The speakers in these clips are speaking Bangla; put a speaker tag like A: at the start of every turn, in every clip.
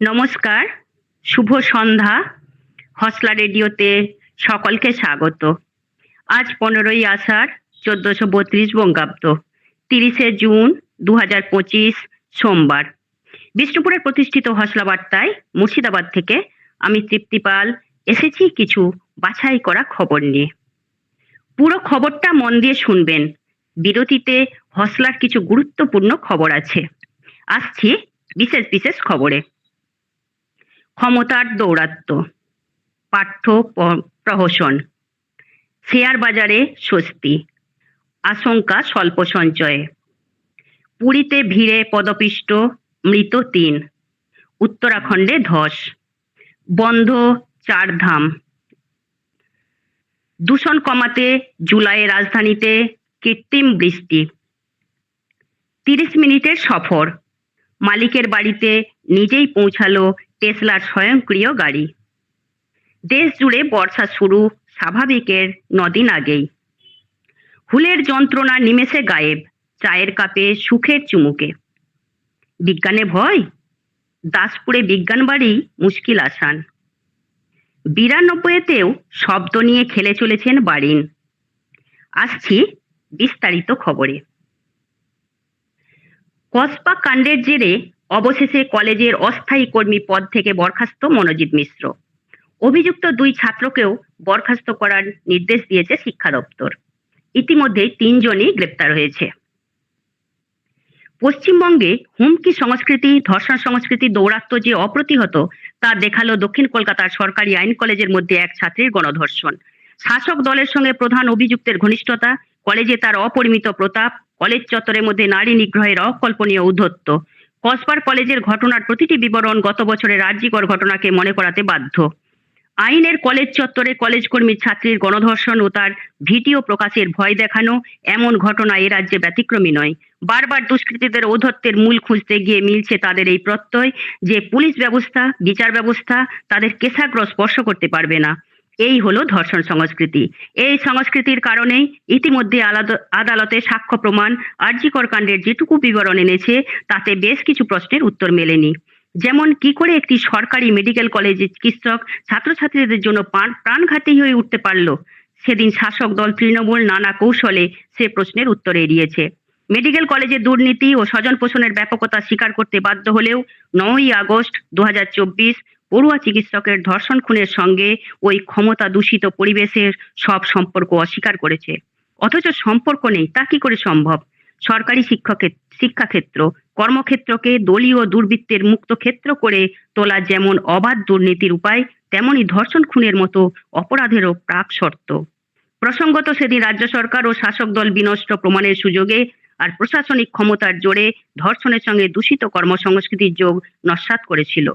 A: নমস্কার, শুভ সন্ধ্যা। হসলা রেডিওতে সকলকে স্বাগত। আজ পনেরোই আষাঢ়, চোদ্দশো বত্রিশ বঙ্গাব্দ, তিরিশে জুন দু হাজার পঁচিশ সোমবার। বিষ্ণুপুরের প্রতিষ্ঠিত হসলা বার্তায় মুর্শিদাবাদ থেকে আমি তৃপ্তিপাল এসেছি কিছু বাছাই করা খবর নিয়ে। পুরো খবরটা মন দিয়ে শুনবেন। বিরতিতে হসলার কিছু গুরুত্বপূর্ণ খবর আছে। আসছি বিশেষ বিশেষ খবরে। ক্ষমতার দৌরাত্ম্য পাঠ্য প্রহসন। শেয়ার বাজারে স্বস্তি। আশঙ্কা স্বল্প সঞ্চয়ে। পুরীতে ভিড়ে পদপিষ্ট মৃত তিন। উত্তরাখণ্ডে ধস। বন্ধ চার ধাম। দূষণ কমাতে জুলাইয়ে রাজধানীতে কৃত্রিম বৃষ্টি। তিরিশ মিনিটের সফর। মালিকের বাড়িতে নিজেই পৌঁছালো টেসলার স্বয়ংক্রিয় গাড়ি। দেশ জুড়ে বর্ষা শুরু স্বাভাবিকের নদিন আগেই। হুলের যন্ত্রণা নিমেষে গায়েব, চায়ের কাপে সুখের চুমুকে। বিজ্ঞানে ভয়? দাসপুরে বিজ্ঞান বাড়ি মুশকিল আসান। বিরানব্বইতেও শব্দ নিয়ে খেলে চলেছেন বারিন। আসছি বিস্তারিত খবরে। কসবা কাণ্ডের জেরে অবশেষে কলেজের অস্থায়ী কর্মী পদ থেকে বরখাস্ত মনোজিৎ মিশ্র। অভিযুক্ত দুই ছাত্রকেও বরখাস্ত করার নির্দেশ দিয়েছে শিক্ষা দপ্তর। ইতিমধ্যেই তিনজনই গ্রেপ্তার হয়েছে। পশ্চিমবঙ্গে হুমকি সংস্কৃতি, ধর্ষণ সংস্কৃতি দৌরাত্ম্য যে অপ্রতিহত, তা দেখাল দক্ষিণ কলকাতার সরকারি আইন কলেজের মধ্যে এক ছাত্রীর গণধর্ষণ। শাসক দলের সঙ্গে প্রধান অভিযুক্তের ঘনিষ্ঠতা, কলেজে তার অপরিমিত প্রতাপ, কলেজ চত্বরের মধ্যে নারী নিগ্রহের অকল্পনীয় ঔদ্ধত্য কসবার কলেজের ঘটনার প্রতিটি বিবরণ গত বছরের রাজ্যিকর ঘটনাকে মনে করাতে বাধ্য। আইনের কলেজ চত্বরে কলেজ কর্মী ছাত্রীর গণধর্ষণ ও তার ভিডিও প্রকাশের ভয় দেখানো এমন ঘটনা এ রাজ্যে ব্যতিক্রমী নয়। বারবার দুষ্কৃতীদের ঔদ্ধত্যের মূল খুঁজতে গিয়ে মিলছে তাদের এই প্রত্যয় যে পুলিশ ব্যবস্থা, বিচার ব্যবস্থা তাদের কেশাগ্র স্পর্শ করতে পারবে না। এই হলো ধর্ষণ সংস্কৃতি। এই সংস্কৃতির কারণেই ইতিমধ্যে আদালতে সাক্ষ্য প্রমাণ আর্যিকর কাণ্ডের যেটুকু বিবরণ এনেছে, তাতে বেশ কিছু প্রশ্নের উত্তর মেলেনি। যেমন, কি করে একটি সরকারি মেডিকেল কলেজের চিকিৎসক ছাত্রছাত্রীদের জন্য প্রাণ- প্রাণঘাতী হয়ে উঠতে পারল? সেদিন শাসক দল তৃণমূল নানা কৌশলে সে প্রশ্নের উত্তর এড়িয়েছে। মেডিকেল কলেজে দুর্নীতি ও স্বজন পোষণের ব্যাপকতা স্বীকার করতে বাধ্য হলেও নয়ই আগস্ট দু হাজার চব্বিশ পড়ুয়া চিকিৎসকের ধর্ষণ খুনের সঙ্গে ওই ক্ষমতা দূষিত পরিবেশের সব সম্পর্ক অস্বীকার করেছে। অথচ সম্পর্ক নেই, তা কি করে সম্ভব? সরকারি শিক্ষকের, শিক্ষাক্ষেত্র, কর্মক্ষেত্রকে দলীয় দুর্বৃত্তের মুক্ত ক্ষেত্র করে তোলা যেমন অবাধ দুর্নীতির উপায়, তেমনি ধর্ষণ খুনের মতো অপরাধেরও প্রাক শর্ত। প্রসঙ্গত সেদিন রাজ্য সরকার ও শাসক দল বিনষ্ট প্রমাণের সুযোগে আর প্রশাসনিক ক্ষমতার জোরে ধর্ষণের সঙ্গে দূষিত কর্মসংস্কৃতির যোগ নস্যাৎ করেছিল।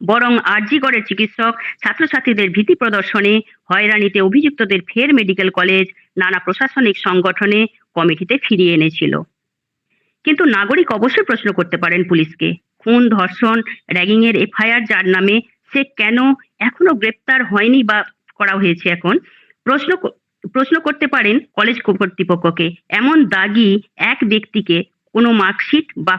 A: বরং আরজিগড়ের চিকিৎসক, ছাত্রছাত্রীদের ভীতি প্রদর্শনে হয়রানিতে অভিযুক্তদের ফের মেডিকেল কলেজ, নানা প্রশাসনিক সংগঠনে, কমিটিতে ফিরিয়ে এনেছিল। কিন্তু নাগরিক অবশ্যই প্রশ্ন করতে পারেন পুলিশকে, খুন, ধর্ষণ র্যাগিং এর এফআইআর যার নামে সে কেন এখনও গ্রেপ্তার হয়নি বা করা হয়েছে এখন, প্রশ্ন প্রশ্ন করতে পারেন কলেজ কর্তৃপক্ষকে। এমন দাগি এক ব্যক্তিকে কোনো মার্কশিট বা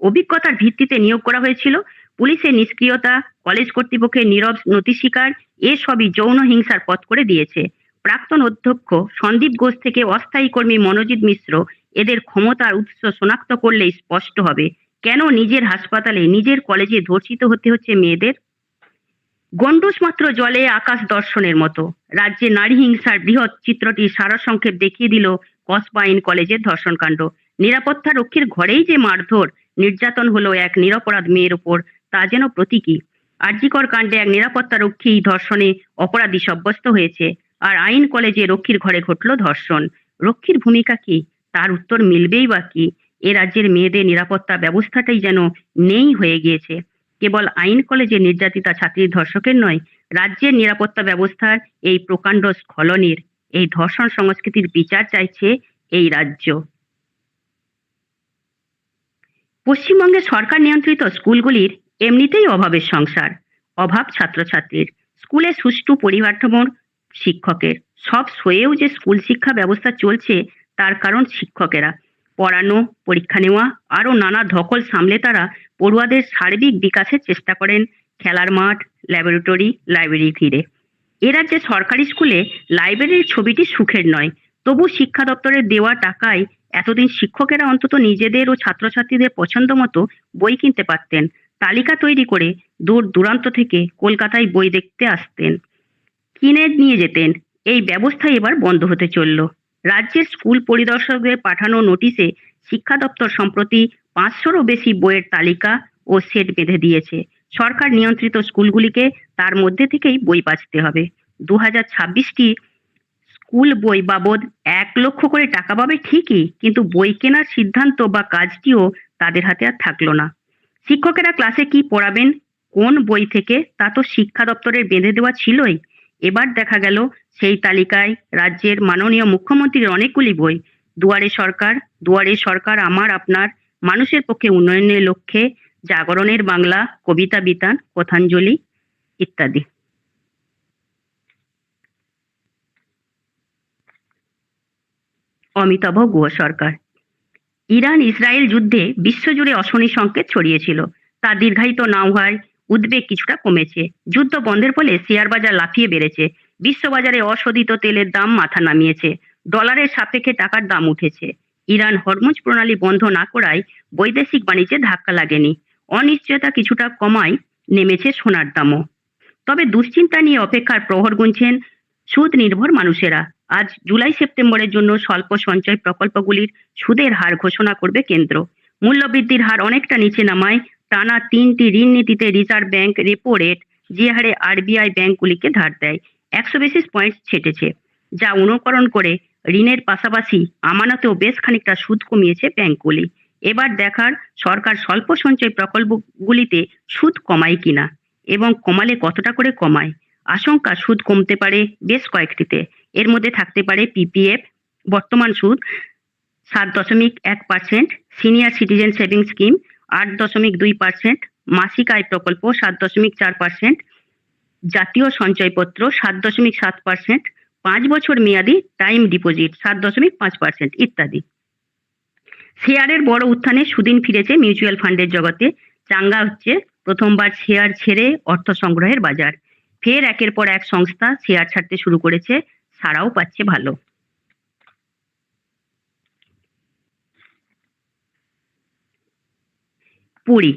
A: অভিজ্ঞতার ভিত্তিতে নিয়োগ করা হয়েছিল? পুলিশের নিষ্ক্রিয়তা, কলেজ কর্তৃপক্ষের নীরব নথি স্বীকার এসবই যৌন হিংসার পথ করে দিয়েছে। প্রাক্তন অধ্যক্ষ সন্দীপ ঘোষ থেকে অস্থায়ী কর্মী মনোজিৎ মিশ্র এদের ক্ষমতার উৎস শনাক্ত করলেই স্পষ্ট হবে, কেন নিজের হাসপাতালে নিজের কলেজে ধর্ষিত হতে হচ্ছে মেয়েদের? গন্ডুস মাত্র জলে আকাশ দর্শনের মতো। রাজ্যে নারী হিংসার বৃহৎ চিত্রটি সারসংক্ষেপ দেখিয়ে দিল কসবাইন কলেজের ধর্ষণকাণ্ড। নিরাপত্তা রক্ষীর ঘরেই যে মারধর, নির্যাতন হলো এক নিরপরাধ মেয়ের উপর তা যেন প্রতীকী। আরজিকর কাণ্ডে এক নিরাপত্তা রক্ষী ধর্ষণে অপরাধী সাব্যস্ত হয়েছে। আর আইন কলেজে রক্ষীর ঘরে ঘটল ধর্ষণ। রক্ষীর ভূমিকা কি? তার উত্তর মিলবেই বা কি? এ রাজ্যের মেয়েদের নিরাপত্তা ব্যবস্থাটাই যেন নেই হয়ে গিয়েছে। কেবল আইন কলেজে নির্যাতিতা ছাত্রীর ধর্ষকের নয়, রাজ্যের নিরাপত্তা ব্যবস্থার এই প্রকাণ্ড স্খলনের, এই ধর্ষণ সংস্কৃতির বিচার চাইছে এই রাজ্য। পশ্চিমবঙ্গের সরকার নিয়ন্ত্রিত স্কুলগুলির এমনিতেই অভাবের সংসার। অভাব ছাত্রছাত্রীর। স্কুলে সুষ্ঠু পরিকাঠামোর শিক্ষকের। সব সয়েও যে স্কুল শিক্ষা ব্যবস্থা চলছে, তার কারণ শিক্ষকেরা। পড়ানো, পরীক্ষা নেওয়া, আরও নানা ধকল সামলে তারা পড়ুয়াদের সার্বিক বিকাশের চেষ্টা করেন খেলার মাঠ, ল্যাবরেটরি, লাইব্রেরি ঘিরে। এ রাজ্যে সরকারি স্কুলে লাইব্রেরির ছবিটি সুখের নয়। তবু শিক্ষা দপ্তরের দেওয়া টাকায় এতদিন শিক্ষকেরা অন্তত নিজেদের ও ছাত্রছাত্রীদের পছন্দ মতো বই কিনতে পারতেন। তালিকা তৈরি করে দূর দূরান্ত থেকে কলকাতায় বই দেখতে আসতেন। কিনে নিয়ে যেতেন। এই ব্যবস্থা এবার বন্ধ হতে চলল। রাজ্যের স্কুল পরিদর্শকদের পাঠানো নোটিশে শিক্ষা দপ্তর সম্প্রতি পাঁচশোরও বেশি বইয়ের তালিকা ও সেট বেঁধে দিয়েছে। সরকার নিয়ন্ত্রিত স্কুলগুলিকে তার মধ্যে থেকেই বই বাঁচতে হবে। দু হাজার ছাব্বিশটি স্কুল বই বাবদ এক লক্ষ করে টাকা পাবে ঠিকই, কিন্তু বই কেনার সিদ্ধান্ত বা কাজটিও তাদের হাতে আর থাকল না। শিক্ষকেরা ক্লাসে কি পড়াবেন? কোন বই থেকে? তা তো শিক্ষা দপ্তরের বেঁধে দেওয়া ছিলই। এবার দেখা গেল সেই তালিকায় রাজ্যের মাননীয় মুখ্যমন্ত্রীর অনেকগুলি বই। দুয়ারে সরকার দুয়ারে সরকার আমার, আপনার, মানুষের পক্ষে উন্নয়নের লক্ষ্যে জাগরণের বাংলা, কবিতা বিতান, কথাঞ্জলি ইত্যাদি। অমিতাভ গুহ সরকার। ইরান ইসরায়েল যুদ্ধে বিশ্বজুড়ে অশনি সংকেত ছড়িয়েছিল। তা দীর্ঘায়িত না হওয়ায় উদ্বেগ কিছুটা কমেছে। যুদ্ধ বন্ধের ফলে শেয়ার বাজার লাফিয়ে বেড়েছে। বিশ্ববাজারে অশোধিত তেলের দাম মাথা নামিয়েছে। ডলারের সাপেক্ষে টাকার দাম উঠেছে। ইরান হরমুজ প্রণালী বন্ধ না করায় বৈদেশিক বাণিজ্যে ধাক্কা লাগেনি। অনিশ্চয়তা কিছুটা কমায় নেমেছে সোনার দামও। তবে দুশ্চিন্তা নিয়ে অপেক্ষার প্রহর গুনছেন সুদ নির্ভর মানুষেরা। আজ জুলাই সেপ্টেম্বরের জন্য স্বল্প সঞ্চয় প্রকল্পগুলির সুদের হার ঘোষণা করবে কেন্দ্র। মূল্যবৃদ্ধির হার অনেকটা নিচে নামায় টানা তিনটি ঋণ নীতিতে রিজার্ভ ব্যাংক রেপো রেট যে হারে আরবিআই ব্যাংকগুলিকে ধার দেয়। একশো বেসিস পয়েন্ট ছেটেছে, যা অনুকরণ করে ঋণের পাশাপাশি আমানতেও বেশ খানিকটা সুদ কমিয়েছে ব্যাংকগুলি। এবার দেখার সরকার স্বল্প সঞ্চয় প্রকল্পগুলিতে সুদ কমায় কিনা এবং কমালে কতটা করে কমায়, আশঙ্কা সুদ কমতে পারে বেশ কয়েকটিতে। এর মধ্যে থাকতে পারে পিপিএফ বর্তমান সুদ, সাত দশমিক এক percent senior citizen saving scheme আট দশমিক দুই পার্সেন্ট মাসিক আয় প্রকল্প, সাত দশমিক চার পার্সেন্ট জাতীয় সঞ্চয়পত্র, সাত দশমিক সাত পার্সেন্ট পাঁচ বছর মেয়াদি টাইম ডিপোজিট সাত দশমিক পাঁচ পার্সেন্ট ইত্যাদি। শেয়ারের বড় উত্থানে সুদিন ফিরেছে মিউচুয়াল ফান্ডের জগতে। চাঙ্গা হচ্ছে প্রথমবার শেয়ার ছেড়ে অর্থ সংগ্রহের বাজার। ফের একের পর এক সংস্থা শেয়ার ছাড়তে শুরু করেছে। সারাও পাচ্ছে ভালো। পুরী।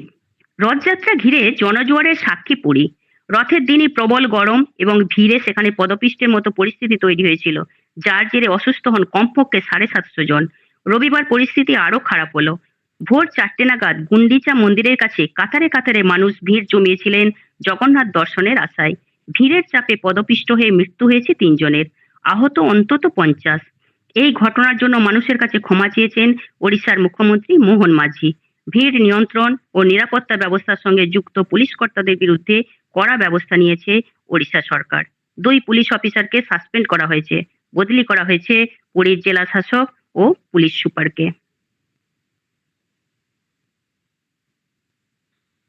A: রথযাত্রা ঘিরে জনজোয়ারের সাক্ষী পুরী। রথের দিনই প্রবল গরম এবং ভিড়ে সেখানে পদপিষ্টের মতো পরিস্থিতি তৈরি হয়েছিল, যার জেরে অসুস্থ হন কমপক্ষে সাড়ে সাতশো জন। রবিবার পরিস্থিতি আরও খারাপ হলো। ভোর চারটে নাগাদ গুন্ডিচা মন্দিরের কাছে কাতারে কাতারে মানুষ ভিড় জমিয়েছিলেন জগন্নাথ দর্শনের আশায়। ভিড়ের চাপে পদপিষ্ট হয়ে মৃত্যু হয়েছে তিনজনের। আহত অন্তত পঞ্চাশ। এই ঘটনার জন্য মানুষের কাছে ক্ষমা চেয়েছেন ওড়িশার মুখ্যমন্ত্রী মোহন মাঝি। ভিড় নিয়ন্ত্রণ ও নিরাপত্তা ব্যবস্থার সঙ্গে যুক্ত পুলিশ কর্তাদের বিরুদ্ধে কড়া ব্যবস্থা নিয়েছে ওড়িশা সরকার। দুই পুলিশ অফিসারকে সাসপেন্ড করা হয়েছে। বদলি করা হয়েছে পুরীর জেলা শাসক ও পুলিশ সুপারকে।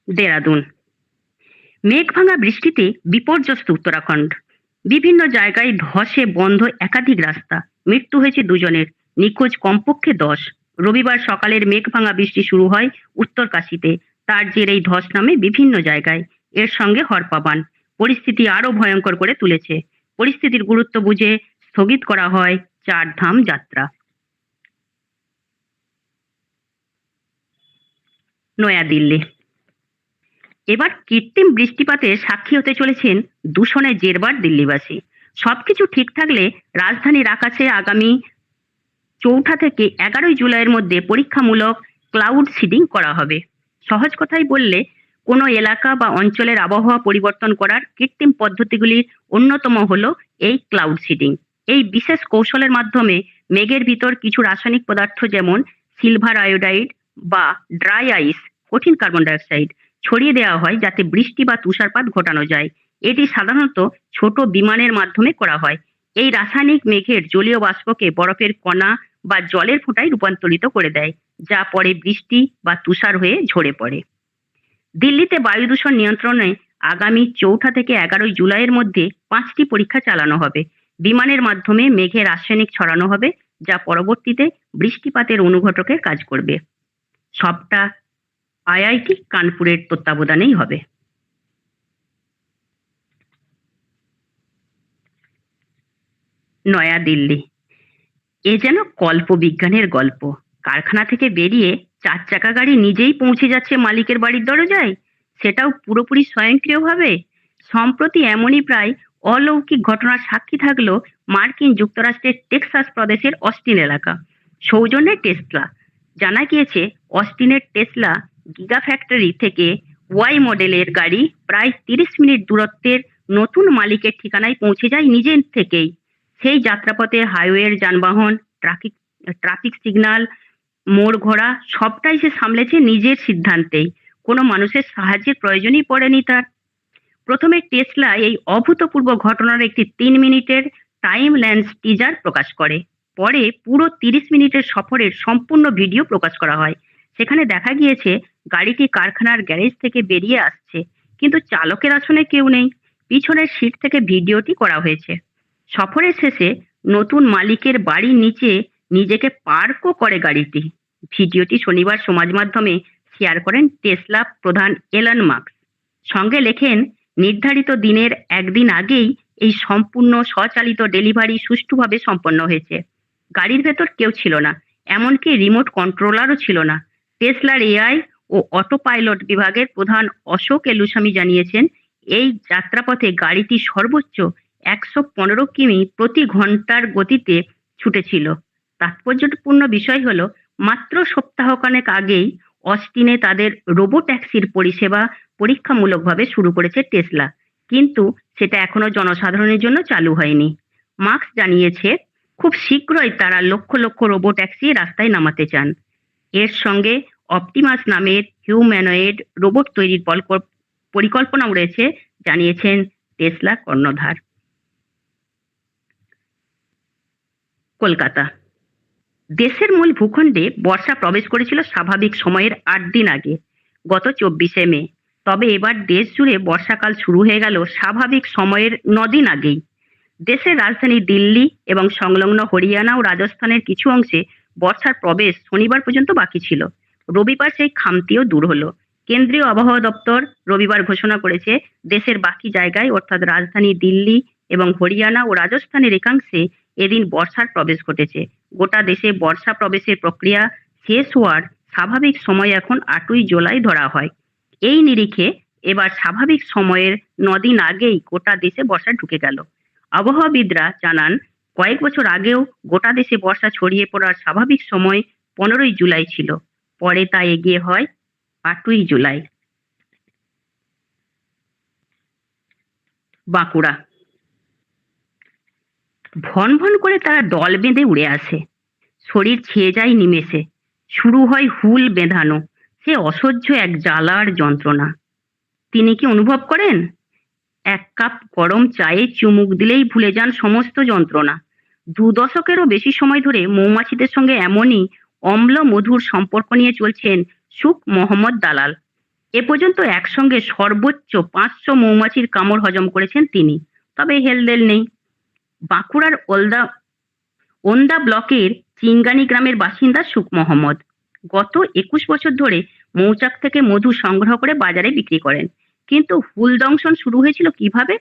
A: দেরাদুন। মেঘ ভাঙা বৃষ্টিতে বিপর্যস্ত উত্তরাখণ্ড। বিভিন্ন জায়গায় ধসে বন্ধ একাধিক রাস্তা। মৃত্যু হয়েছে দুজনের। নিখোঁজ কমপক্ষে দশ। রবিবার সকালের মেঘ ভাঙা বৃষ্টি শুরু হয় উত্তরকাশীতে। তার জেরেই ধস নামে বিভিন্ন জায়গায়। এর সঙ্গে হরপাবান পরিস্থিতি আরও ভয়ঙ্কর করে তুলেছে। পরিস্থিতির গুরুত্ব বুঝে স্থগিত করা হয় চার ধাম যাত্রা। নয়াদিল্লি। এবার কৃত্রিম বৃষ্টিপাতে সাক্ষী হতে চলেছেন দূষণের জেরবার দিল্লিবাসী। সবকিছু ঠিক থাকলে রাজধানীর আকাশে আগামী চৌঠা থেকে এগারোই জুলাইয়ের মধ্যে পরীক্ষামূলক ক্লাউড সিডিং করা হবে। সহজ কথাই বললে, কোনো এলাকা বা অঞ্চলের আবহাওয়া পরিবর্তন করার কৃত্রিম পদ্ধতিগুলির অন্যতম হলো এই ক্লাউড সিডিং এই বিশেষ কৌশলের মাধ্যমে মেঘের ভিতর কিছু রাসায়নিক পদার্থ যেমন সিলভার আয়োডাইড বা ড্রাই আইস কঠিন কার্বন ডাইঅক্সাইড ছড়িয়ে দেওয়া হয় যাতে বৃষ্টি বা তুষারপাত ঘটানো যায়। এটি সাধারণত ছোট বিমানের মাধ্যমে করা হয়। এই রাসায়নিক মেঘের জলীয় বাষ্পকে বরফের কণা বা জলের ফোঁটায় রূপান্তরিত করে দেয়, যা পরে বৃষ্টি বা তুষার হয়ে ঝরে পড়ে। দিল্লিতে বায়ু দূষণ নিয়ন্ত্রণে আগামী চৌঠা থেকে এগারোই জুলাইয়ের মধ্যে পাঁচটি পরীক্ষা চালানো হবে। বিমানের মাধ্যমে মেঘে রাসায়নিক ছড়ানো হবে, যা পরবর্তীতে বৃষ্টিপাতের অনুঘটকের কাজ করবে। সবটা আইআইটি কানপুরের তত্ত্বাবধানেই হবে। নয়াদিল্লি। এ যেন কল্পবিজ্ঞানের গল্প। কারখানা থেকে বেরিয়ে চার চাকা গাড়ি নিজেই পৌঁছে যাচ্ছে মালিকের বাড়ির দরজায়। সেটাও পুরোপুরি স্বয়ংক্রিয়ভাবে। সম্প্রতি এমনই প্রায় অলৌকিক ঘটনার সাক্ষী থাকল মার্কিন যুক্তরাষ্ট্রের টেক্সাস প্রদেশের অস্টিন এলাকা। সৌজন্যে টেসলা। জানা গিয়েছে, অস্টিনের টেসলা গিগা ফ্যাক্টরি থেকে ওয়াই মডেলের গাড়ি প্রায় তিরিশ মিনিট দূরত্বের নতুন মালিকের ঠিকানায় পৌঁছে যায় নিজের থেকেই। সেই যাত্রাপথে হাইওয়ের যানবাহন ট্রাফিক ট্রাফিক সিগন্যাল মোড় ঘোড়া, সবটাই সে সামলেছে নিজের সিদ্ধান্তেই কোনো মানুষের সাহায্যের প্রয়োজনই পড়েনি তার। প্রথমে টেসলা এই অভূতপূর্ব ঘটনার একটি তিন মিনিটের টাইম ল্যান্স টিজার প্রকাশ করে। পরে পুরো তিরিশ মিনিটের সফরের সম্পূর্ণ ভিডিও প্রকাশ করা হয়। সেখানে দেখা গিয়েছে গাড়িটি কারখানার গ্যারেজ থেকে বেরিয়ে আসছে, কিন্তু চালকের আসনে কেউ নেই। পিছনের সিট থেকে ভিডিওটি করা হয়েছে। সফরের শেষে নতুন মালিকের বাড়ির নিচে নিজেকে পার্কও করে গাড়িটি। ভিডিওটি শনিবার সমাজ মাধ্যমে শেয়ার করেন টেসলা প্রধান এলন মার্কস সঙ্গে লেখেন, নির্ধারিত দিনের একদিন আগেই এই সম্পূর্ণ স্বচালিত ডেলিভারি সুষ্ঠুভাবে সম্পন্ন হয়েছে। গাড়ির ভেতর কেউ ছিল না, এমনকি রিমোট কন্ট্রোলারও ছিল না। টেসলার এআই ও অটো পাইলট বিভাগের প্রধান অশোক এলুসামি জানিয়েছেন, এই যাত্রাপথে গাড়িটি সর্বোচ্চ একশো পনেরো কিমি প্রতি ঘণ্টার গতিতে ছুটেছিল। তাৎপর্যপূর্ণ বিষয় হল, মাত্র সপ্তাহখানেক আগেই অস্টিনে তাদের রোবো ট্যাক্সির পরিষেবা পরীক্ষামূলকভাবে শুরু করেছে টেসলা। কিন্তু সেটা এখনও জনসাধারণের জন্য চালু হয়নি। মার্কস জানিয়েছে, খুব শীঘ্রই তারা লক্ষ লক্ষ রোবো ট্যাক্সি রাস্তায় নামাতে চান। এর সঙ্গে অপটিমাস নামের হিউম্যানয়েড রোবট তৈরির পরিকল্পনাও রয়েছে, জানিয়েছেন টেসলা কর্ণধার। কলকাতা। দেশের মূল ভূখণ্ডে বর্ষা প্রবেশ করেছিল স্বাভাবিক সময়ের আট দিন আগে, গত চব্বিশে মে। তবে এবার দেশ জুড়ে বর্ষাকাল শুরু হয়ে গেল স্বাভাবিক সময়ের নদিন আগেই। দেশের রাজধানী দিল্লি এবং সংলগ্ন হরিয়ানা ও রাজস্থানের কিছু অংশে বর্ষার প্রবেশ শনিবার পর্যন্ত বাকি ছিল। রবিবার সেই খামতিও দূর হলো। কেন্দ্রীয় আবহাওয়া দপ্তর রবিবার ঘোষণা করেছে, দেশের বাকি জায়গায়, অর্থাৎ রাজধানী দিল্লি এবং হরিয়ানা ও রাজস্থানের একাংশে এদিন বর্ষার প্রবেশ ঘটেছে। গোটা দেশে বর্ষা প্রবেশের প্রক্রিয়া শেষ হওয়ার স্বাভাবিক সময় এখন আটই জুলাই ধরা হয়। এই নিরিখে এবার স্বাভাবিক সময়ের নদিন আগেই গোটা দেশে বর্ষা ঢুকে গেল। আবহাওয়াবিদরা জানান, কয়েক বছর আগেও গোটা দেশে বর্ষা ছড়িয়ে পড়ার স্বাভাবিক সময় পনেরোই জুলাই ছিল। পরে তা এগিয়ে হয় আটই জুলাই। বাঁকুড়া। ভন ভন করে তারা দল বেঁধে উড়ে আসে। শরীর ছেয়ে যায় নিমেষে। শুরু হয় হুল বেঁধানো। সে অসহ্য এক জ্বালার যন্ত্রণা। তিনি কি অনুভব করেন? এক কাপ গরম চায়ে চুমুক দিলেই ভুলে যান সমস্ত যন্ত্রণা। দু দশকেরও বেশি সময় ধরে মৌমাছিদের সঙ্গে এমনই অম্ল মধুর সম্পর্ক নিয়ে চলছেন সুখ মোহাম্মদ দালাল। এ পর্যন্ত একসঙ্গে সর্বোচ্চ পাঁচশো মৌমাছির কামড় হজম করেছেন তিনি। তবে হেলদেল নেই। বাঁকুড়ার ওলদা ওন্দা ব্লকের চিঙ্গানি গ্রামের বাসিন্দা সুখ মোহাম্মদ। গত একুশ বছর ধরে মৌচাক থেকে মধু সংগ্রহ করে বাজারে বিক্রি করেন। কিন্তু হুল দংশন শুরু হয়েছিল কীভাবে?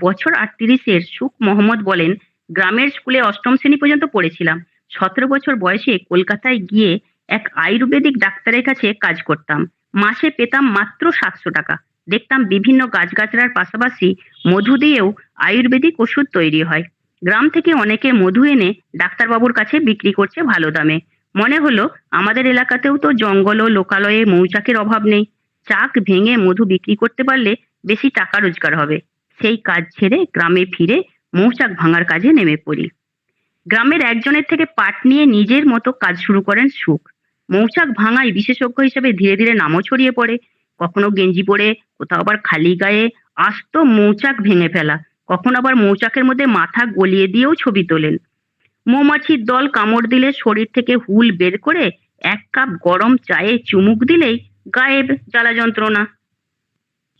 A: বছর আটত্রিশের সুখ মোহাম্মদ বলেন, গ্রামের স্কুলে অষ্টম শ্রেণি পর্যন্ত পড়েছিলাম। সতেরো বছর বয়সে কলকাতায় গিয়ে এক আয়ুর্বেদিক ডাক্তারের কাছে কাজ করতাম। মাসে পেতাম মাত্র সাতশো টাকা। দেখতাম বিভিন্ন গাছগাছড়ার পাশাপাশি মধু দিয়েও আয়ুর্বেদিক ওষুধ তৈরি হয়। গ্রাম থেকে অনেকে মধু এনে ডাক্তারবাবুর কাছে বিক্রি করছে ভালো দামে। মনে হলো, আমাদের এলাকাতেও তো জঙ্গল ও লোকালয়ে মৌচাকের অভাব নেই। চাক ভেঙে মধু বিক্রি করতে পারলে বেশি টাকা রোজগার হবে। সেই কাজ ছেড়ে গ্রামে ফিরে মৌচাক ভাঙার কাজে নেমে পড়ি। গ্রামের একজনের থেকে পাট নিয়ে নিজের মতো কাজ শুরু করেন সুখ। মৌচাক ভাঙায় বিশেষজ্ঞ হিসেবে ধীরে ধীরে নামও ছড়িয়ে পড়ে। কখনো গেঞ্জি পরে, কোথাও আবার খালি গায়ে আস্ত মৌচাক ভেঙে ফেলা। কখনো আবার মৌচাকের মধ্যে মাথা গলিয়ে দিয়েও ছবি তোলেন। মৌমাছির দল কামড় দিলে শরীর থেকে হুল বের করে এক কাপ গরম চায়ে চুমুক দিলেই গায়েব জ্বালা যন্ত্রণা।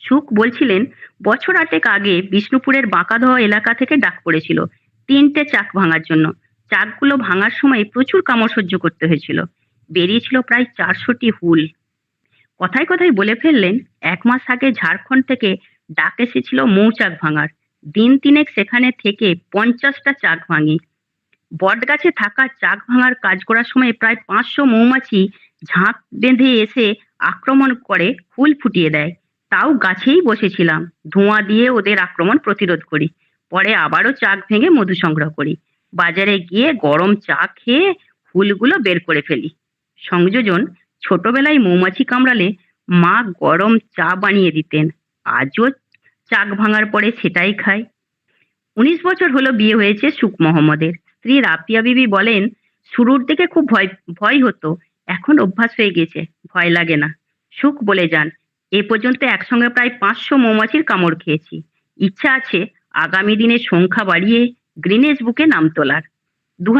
A: সুখ বলছিলেন, বছর আটেক আগে বিষ্ণুপুরের বাঁকাধোয়া এলাকা থেকে ডাক পড়েছিল। তিনটে চাক ভাঙার জন্য। চাকগুলো ভাঙার সময় প্রচুর কামড় সহ্য করতে হয়েছিল। বেরিয়েছিল প্রায় চারশোটি হুল। কথায় কথায় বলে ফেললেন, এক মাস আগে ঝাড়খণ্ড থেকে ডাক এসেছিল মৌচাক ভাঙার। দিন তিনেক সেখানে থেকে পঞ্চাশটা চাক ভাঙি। বটগাছে থাকা চাক ভাঙার কাজ করার সময় প্রায় পাঁচশো মৌমাছি ঝাঁক বেঁধে এসে আক্রমণ করে, হুল ফুটিয়ে দেয়। তাও গাছেই বসেছিলাম। ধোঁয়া দিয়ে ওদের আক্রমণ প্রতিরোধ করি। পরে আবারও চাক ভেঙে মধু সংগ্রহ করি। বাজারে গিয়ে গরম চা খেয়ে হুলগুলো বের করে ফেলি। সংযোজন ছোটবেলায় মৌমাছি কামড়ালে মা গরম চা বানিয়ে দিতেন। আজও চাক ভাঙার পরে সেটাই খাই। উনিশ বছর হলো বিয়ে হয়েছে সুখ মোহাম্মদের। স্ত্রী রাপিয়া বিবি বলেন, শুরুর দিকে খুব ভয় ভয় হতো। এখন অভ্যাস হয়ে গেছে, ভয় লাগে না। সুখ বলে যান, এ পর্যন্ত একসঙ্গে প্রায় পাঁচশো মৌমাছির কামড় খেয়েছি। ইচ্ছা আছে আগামী দিনে সংখ্যা বাড়িয়ে গ্রিনেজ বুকে নাম তোলার। দু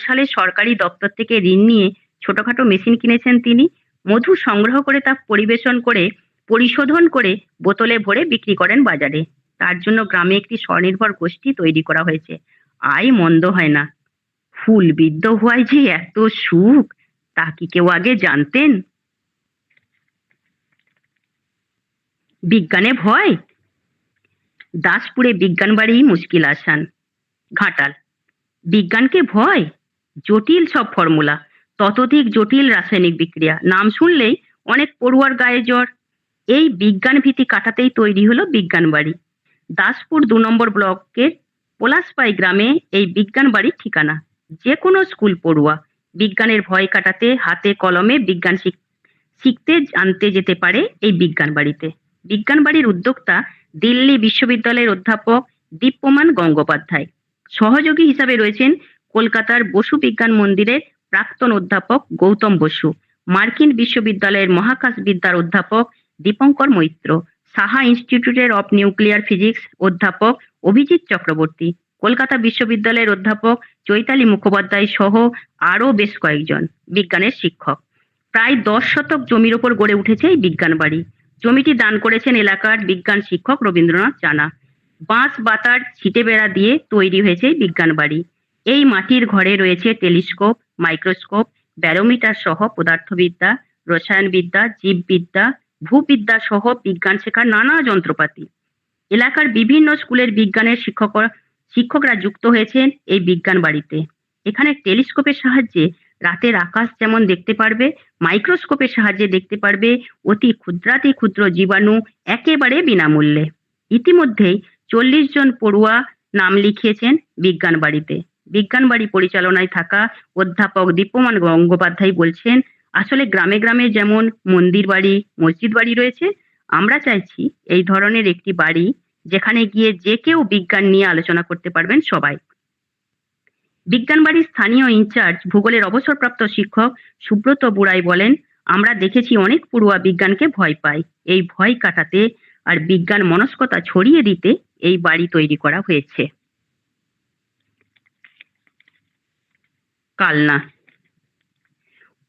A: সালে সরকারি দপ্তর থেকে ঋণ নিয়ে ছোটখাটো মেশিন কিনেছেন তিনি। মধু সংগ্রহ করে তা পরিবেশন করে, পরিশোধন করে বোতলে ভরে বিক্রি করেন বাজারে। তার জন্য গ্রামে একটি স্বনির্ভর গোষ্ঠী তৈরি করা হয়েছে। আয় মন্দ হয় না। ফুল বিদ্ধ হওয়ায় যে এত সুখ, তা কি কেউ আগে জানতেন? বিজ্ঞানে ভয়? দাসপুরে বিজ্ঞান বাড়ি মুশকিল আসান। ঘাটাল। বিজ্ঞানকে ভয়? জটিল সব ফর্মুলা। ততোধিক জটিল রাসায়নিক বিক্রিয়া। নাম শুনলেই অনেক পড়ুয়ার গায়ে জ্বর। এই বিজ্ঞান ভীতি কাটাতেই তৈরি হলো বিজ্ঞান বাড়ি। দাসপুর দু নম্বর ব্লকের পলাশপাই গ্রামে এই বিজ্ঞান বাড়ির ঠিকানা। যে কোনো স্কুল পড়ুয়া বিজ্ঞানের ভয় কাটাতে হাতে কলমে বিজ্ঞান শিখ- শিখতে জানতে যেতে পারে এই বিজ্ঞান বাড়িতে। বিজ্ঞান বাড়ির উদ্যোক্তা দিল্লি বিশ্ববিদ্যালয়ের অধ্যাপক দীপ্যমান গঙ্গোপাধ্যায়। সহযোগী হিসাবে রয়েছেন কলকাতার বসু বিজ্ঞান মন্দিরের প্রাক্তন অধ্যাপক গৌতম বসু, মার্কিন বিশ্ববিদ্যালয়ের মহাকাশ বিদ্যার অধ্যাপক দীপঙ্কর মৈত্র, সাহা ইনস্টিটিউটের অফ নিউক্লিয়ার ফিজিক্স অধ্যাপক অভিজিৎ চক্রবর্তী, কলকাতা বিশ্ববিদ্যালয়ের অধ্যাপক চৈতালি মুখোপাধ্যায় সহ আরও বেশ কয়েকজন বিজ্ঞানের শিক্ষক। প্রায় দশ শতক জমির ওপর গড়ে উঠেছে এই বিজ্ঞান বাড়ি। জমিটি দান করেছেন এলাকার বিজ্ঞান শিক্ষক রবীন্দ্রনাথ জানা। বাঁশ বাতার ছিটে বেড়া দিয়ে তৈরি হয়েছে বিজ্ঞান বাড়ি। এই মাটির ঘরে রয়েছে টেলিস্কোপ, মাইক্রোস্কোপ, ব্যারোমিটার সহ পদার্থবিদ্যা, রসায়নবিদ্যা, জীববিদ্যা, ভূবিদ্যা সহ বিজ্ঞান শেখার নানা যন্ত্রপাতি। এলাকার বিভিন্ন স্কুলের বিজ্ঞানের শিক্ষক শিক্ষকরা যুক্ত হয়েছেন এই বিজ্ঞান বাড়িতে। এখানে টেলিস্কোপের সাহায্যে রাতের আকাশ যেমন দেখতে পারবে মাইক্রোস্কোপের সাহায্যে দেখতে পারবে, অতি ক্ষুদ্রাতি ক্ষুদ্র জীবাণু একেবারে বিনামূল্যে। ইতিমধ্যেই চল্লিশ জন পড়ুয়া নাম লিখিয়েছেন বিজ্ঞান বাড়িতে। বিজ্ঞান বাড়ি পরিচালনায় থাকা অধ্যাপক দীপ্যমান গঙ্গোপাধ্যায় বলছেন, আসলে গ্রামে গ্রামে যেমন মন্দির বাড়ি, মসজিদ বাড়ি রয়েছে, আমরা চাইছি এই ধরনের একটি বাড়ি যেখানে গিয়ে যে কেউ বিজ্ঞান নিয়ে আলোচনা করতে পারবেন সবাই। বিজ্ঞান বাড়ির স্থানীয় ইনচার্জ, ভূগোলের অবসরপ্রাপ্ত শিক্ষক সুব্রত বুড়াই বলেন, আমরা দেখেছি অনেক পড়ুয়া বিজ্ঞানকে ভয় পায়। এই ভয় কাটাতে আর বিজ্ঞান মনস্কতা ছড়িয়ে দিতে এই বাড়ি তৈরি করা হয়েছে। কালনা।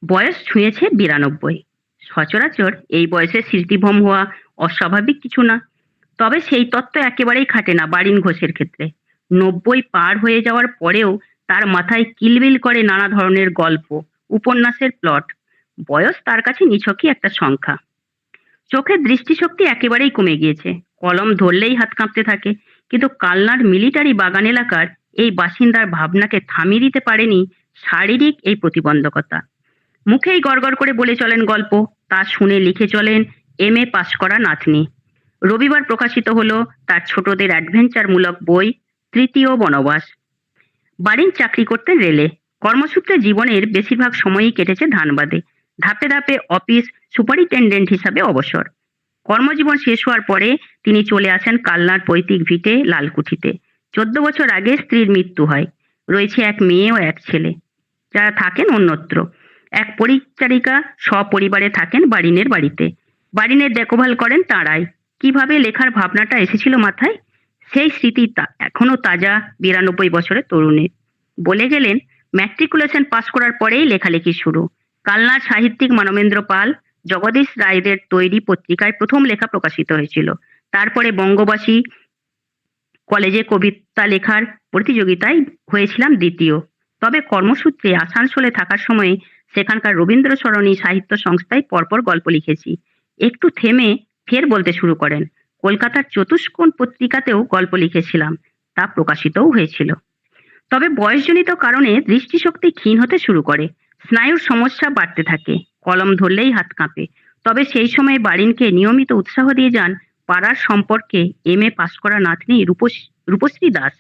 A: বয়স ছুঁয়েছে বিরানব্বই। সচরাচর এই বয়সে স্মৃতিভ্রম হওয়া অস্বাভাবিক কিছু না। তবে সেই তত্ত্ব একেবারেই খাটে না বারিন ঘোষের ক্ষেত্রে। নব্বই পার হয়ে যাওয়ার পরেও তার মাথায় কিলবিল করে নানা ধরনের গল্প, উপন্যাসের প্লট বয়স তার কাছে নিছকই একটা সংখ্যা। চোখের দৃষ্টিশক্তি একেবারেই কমে গিয়েছে। কলম ধরলেই হাত কাঁপতে থাকে। কিন্তু কালনার মিলিটারি বাগান এলাকার এই বাসিন্দার ভাবনাকে থামিয়ে দিতে পারেনি শারীরিক এই প্রতিবন্ধকতা। মুখেই গড়গড় করে বলে চলেন গল্প। তা শুনে লিখে চলেন এম এ পাশ করা নাতনি। রবিবার প্রকাশিত হলো তার ছোটদের অ্যাডভেঞ্চারমূলক বই, তৃতীয় বনবাস। বাড়ির চাকরি করতেন রেলে। কর্মসূত্রে জীবনের বেশিরভাগ সময়ই কেটেছে ধানবাদে ধাপে ধাপে অফিস সুপারিনটেন্ডেন্ট হিসাবে অবসর। কর্মজীবন শেষ হওয়ার পরে তিনি চলে আসেন কালনার পৈতৃক ভিটে লালকুঠিতে। চোদ্দ বছর আগে স্ত্রীর মৃত্যু হয়। রয়েছে এক মেয়ে ও এক ছেলে। যারা থাকেন অন্যত্র। এক পরিচারিকা সপরিবারে থাকেন বাড়িনের বাড়িতে। বাড়িনের দেখভাল করেন তাঁরাই। কীভাবে লেখার ভাবনাটা এসেছিল মাথায়? সেই স্মৃতি এখনও তাজা বিরানব্বই বছরের তরুণের। বলে গেলেন ম্যাট্রিকুলেশন পাশ করার পরেই লেখালেখি শুরু। কালনার সাহিত্যিক মানবেন্দ্র পাল, জগদীশ রায়দের তৈরি পত্রিকায় প্রথম লেখা প্রকাশিত হয়েছিল। তারপরে বঙ্গবাসী কলেজে কবিতা লেখার প্রতিযোগিতায় হয়েছিলাম দ্বিতীয়। তবে কর্মসূত্রে আসানসোলে থাকার সময় সেখানকার রবীন্দ্র সরণী সাহিত্য সংস্থায় পরপর গল্প লিখেছি। একটু থেমে ফের বলতে শুরু করেন। কলকাতার চতুষ্কোণ পত্রিকাতেও গল্প লিখেছিলাম, তা প্রকাশিতও হয়েছিল। তবে বয়সজনিত কারণে দৃষ্টিশক্তি ক্ষীণ হতে শুরু করে। স্নায়ুর সমস্যা বাড়তে থাকে, কলম ধরলেই হাত কাঁপে। তবে সেই সময় বারিনকে নিয়মিত উৎসাহ দিয়ে যান পাড়ার সম্পর্কে এম এ পাশ করা নাতনি রূপশ্রী দাস।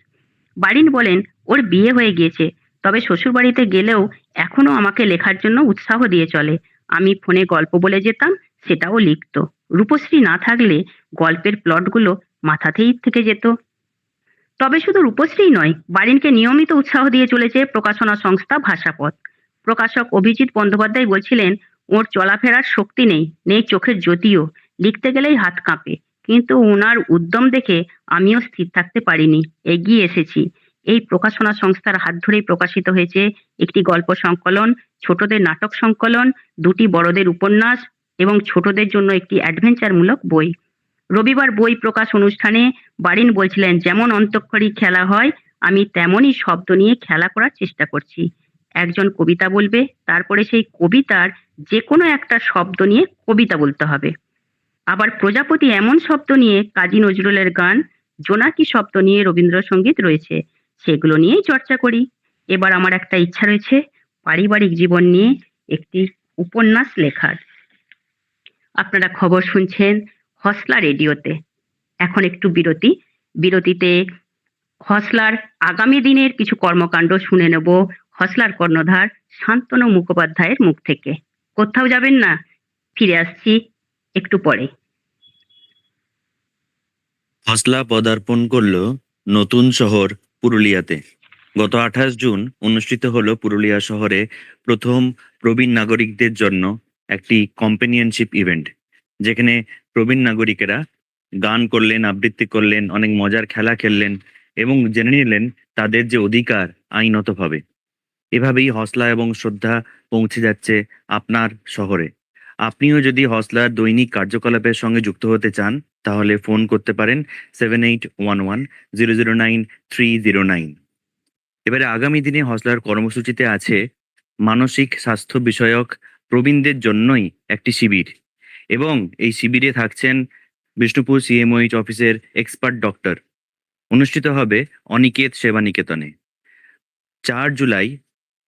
A: বারিন বলেন, ওর বিয়ে হয়ে গিয়েছে, তবে শ্বশুরবাড়িতে গেলেও এখনও আমাকে লেখার জন্য উৎসাহ দিয়ে চলে। আমি ফোনে গল্প বলে যেতাম, সেটাও লিখত। রূপশ্রী না থাকলে গল্পের প্লটগুলো মাথাতেই থেকে যেত। তবে শুধু রূপশ্রী নয়, বারিনকে নিয়মিত উৎসাহ দিয়ে চলেছে প্রকাশনা সংস্থা ভাষাপথ। প্রকাশক অভিজিৎ বন্দ্যোপাধ্যায় বলছিলেন, ওর চলাফেরার শক্তি নেই নেই চোখের জ্যোতিও। লিখতে গেলেই হাত কাঁপে। কিন্তু ওনার উদ্যম দেখে আমিও স্থির থাকতে পারিনি। এগিয়ে এসেছি। এই প্রকাশনা সংস্থার হাত ধরেই প্রকাশিত হয়েছে একটি গল্প সংকলন, ছোটদের নাটক সংকলন, দুটি বড়দের উপন্যাস এবং ছোটদের জন্য একটি অ্যাডভেঞ্চারমূলক বই। রবিবার বই প্রকাশ অনুষ্ঠানে বারিন বলছিলেন, যেমন অন্তঃক্ষরী খেলা হয়, আমি তেমনই শব্দ নিয়ে খেলা করার চেষ্টা করছি। একজন কবিতা বলবে, তারপরে সেই কবিতার যে কোনো একটা শব্দ নিয়ে কবিতা বলতে হবে। আবার প্রজাপতি এমন শব্দ নিয়ে কাজী নজরুলের গান, জোনাকি শব্দ নিয়ে রবীন্দ্রসঙ্গীত রয়েছে। সেগুলো নিয়েই চর্চা করি। এবার আমার একটা ইচ্ছা রয়েছে পারিবারিক জীবন নিয়ে একটি উপন্যাস লেখার। আপনারা খবর শুনছেন হসলা রেডিওতে। এখন একটু বিরতি। বিরতিতে হসলার আগামী দিনের কিছু কর্মকাণ্ড শুনে নেব হসলার কর্ণধার শান্তনু মুখোপাধ্যায়ের মুখ থেকে। কোথাও যাবেন না? ফিরে আসছি একটু পরে।
B: হসলা পদার্পণ করল নতুন শহর পুরুলিয়াতে। গত আঠাশ জুন অনুষ্ঠিত হল পুরুলিয়া শহরে প্রথম প্রবীণ নাগরিকদের জন্য একটি কম্পেনিয়নশিপ ইভেন্ট যেখানে প্রবীণ নাগরিকেরা গান করলেন, আবৃত্তি করলেন, অনেক মজার খেলা খেললেন এবং জেনে নিলেন তাদের যে অধিকার আইনতভাবে। এভাবেই হসলা এবং শ্রদ্ধা পৌঁছে যাচ্ছে আপনার শহরে। আপনিও যদি হসলার দৈনিক কার্যকলাপের সঙ্গে যুক্ত হতে চান, তাহলে ফোন করতে পারেন seven eight one one zero zero nine three zero nine এবারে আগামী দিনে হসলার কর্মসূচিতে আছে মানসিক স্বাস্থ্য বিষয়ক প্রবীণদের জন্যই একটি শিবির এবং এই শিবিরে থাকছেন বিষ্ণুপুর সিএমওইচ অফিসের এক্সপার্ট ডক্টর। অনুষ্ঠিত হবে অনিকেত সেবা নিকেতনে চার জুলাই,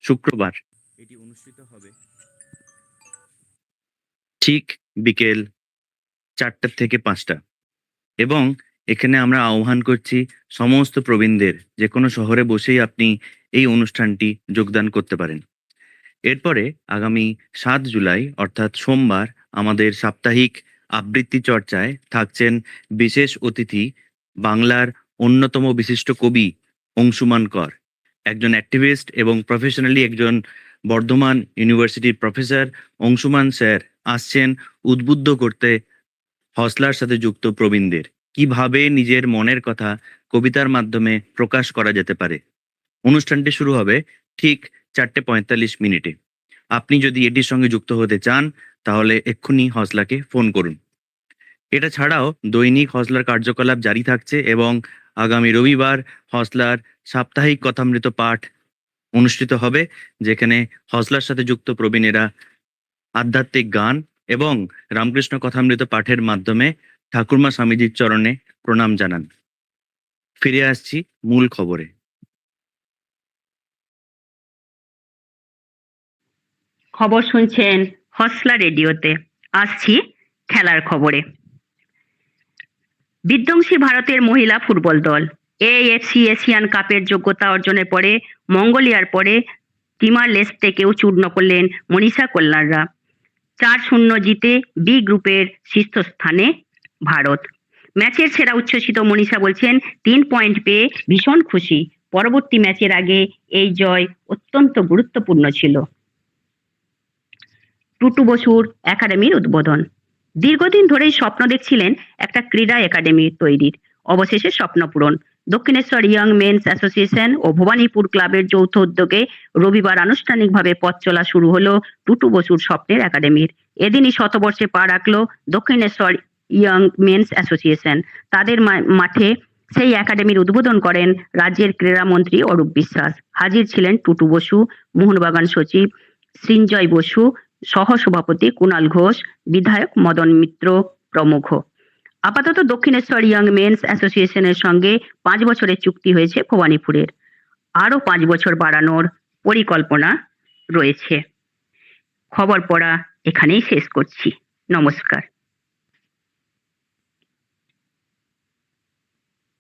B: শুক্রবার। ঠিক বিকেল চারটার থেকে পাঁচটা। এবং এখানে আমরা আহ্বান করছি সমস্ত প্রবীণদের যে কোনো শহরে বসেই আপনি এই অনুষ্ঠানটি যোগদান করতে পারেন। এরপরে আগামী সাত জুলাই, অর্থাৎ সোমবার, আমাদের সাপ্তাহিক আবৃত্তি চর্চায় থাকছেন বিশেষ অতিথি বাংলার অন্যতম বিশিষ্ট কবি অংশুমান কর। একজন অ্যাক্টিভিস্ট এবং প্রফেশনালি একজন বর্ধমান ইউনিভার্সিটির প্রফেসর অংশুমান স্যার। আসছেন উদ্বুদ্ধ করতে হসলার সাথে যুক্ত প্রবীণদের। কীভাবে নিজের মনের কথা কবিতার মাধ্যমে প্রকাশ করা যেতে পারে? অনুষ্ঠানটি শুরু হবে ঠিক চারটে পঁয়তাল্লিশ মিনিটে। আপনি যদি এটির সঙ্গে যুক্ত হতে চান, তাহলে এক্ষুনি হসলাকে ফোন করুন। এটা ছাড়াও দৈনিক হসলার কার্যকলাপ জারি থাকছে এবং আগামী রবিবার হসলার সাপ্তাহিক কথামৃত পাঠ অনুষ্ঠিত হবে, যেখানে হসলার সাথে যুক্ত প্রবীণেরা আধ্যাত্মিক গান এবং রামকৃষ্ণ কথামৃত পাঠের মাধ্যমে ঠাকুরমা স্বামীজির চরণে প্রণাম জানান। ফিরে আসছি মূল খবরে।
A: খবর শুনছেন হসলা রেডিওতে। আসছি খেলার খবরে। বিধ্বংসী ভারতের মহিলা ফুটবল দল। এএফসি এশিয়ান কাপের যোগ্যতা অর্জনের পরে মঙ্গোলিয়ার পরে টিমার লেস্টেকেও চূর্ণ করলেন মনীষা কল্যাণরা। চার শূন্য জিতে বি গ্রুপের শীর্ষস্থানে ভারত। ম্যাচের সেরা উচ্ছ্বসিত মনীষা বলছেন, তিন পয়েন্ট পেয়ে ভীষণ খুশি। পরবর্তী ম্যাচের আগে এই জয় অত্যন্ত গুরুত্বপূর্ণ ছিল। টুটু বসুর একাডেমির উদ্বোধন। দীর্ঘদিন ধরেই স্বপ্ন দেখছিলেন একটা ক্রীড়া একাডেমি তৈরির। অবশেষে স্বপ্ন পূরণ। দক্ষিণেশ্বর ইয়ং মেন্স অ্যাসোসিয়েশন ও ভবানীপুর ক্লাবের যৌথ উদ্যোগে রবিবার আনুষ্ঠানিকভাবে পথ চলা শুরু হলো টুটু বসুর স্বপ্নের একাডেমির। এদিনই শতবর্ষে পা রাখল দক্ষিণেশ্বর ইয়ং মেন্স অ্যাসোসিয়েশন। তাদের মাঠে সেই একাডেমির উদ্বোধন করেন রাজ্যের ক্রীড়ামন্ত্রী অরূপ বিশ্বাস। হাজির ছিলেন টুটু বসু, মোহনবাগান সচিব সৃঞ্জয় বসু, সহসভাপতি কুণাল ঘোষ, বিধায়ক মদন মিত্র প্রমুখ। আপাতত দক্ষিণেশ্বর ইয়াং মেন্স অ্যাসোসিয়েশনের সঙ্গে পাঁচ বছরের চুক্তি হয়েছে ভবানীপুরের। আরও পাঁচ বছর বাড়ানোর পরিকল্পনা রয়েছে। খবর পড়া এখানেই শেষ করছি। নমস্কার।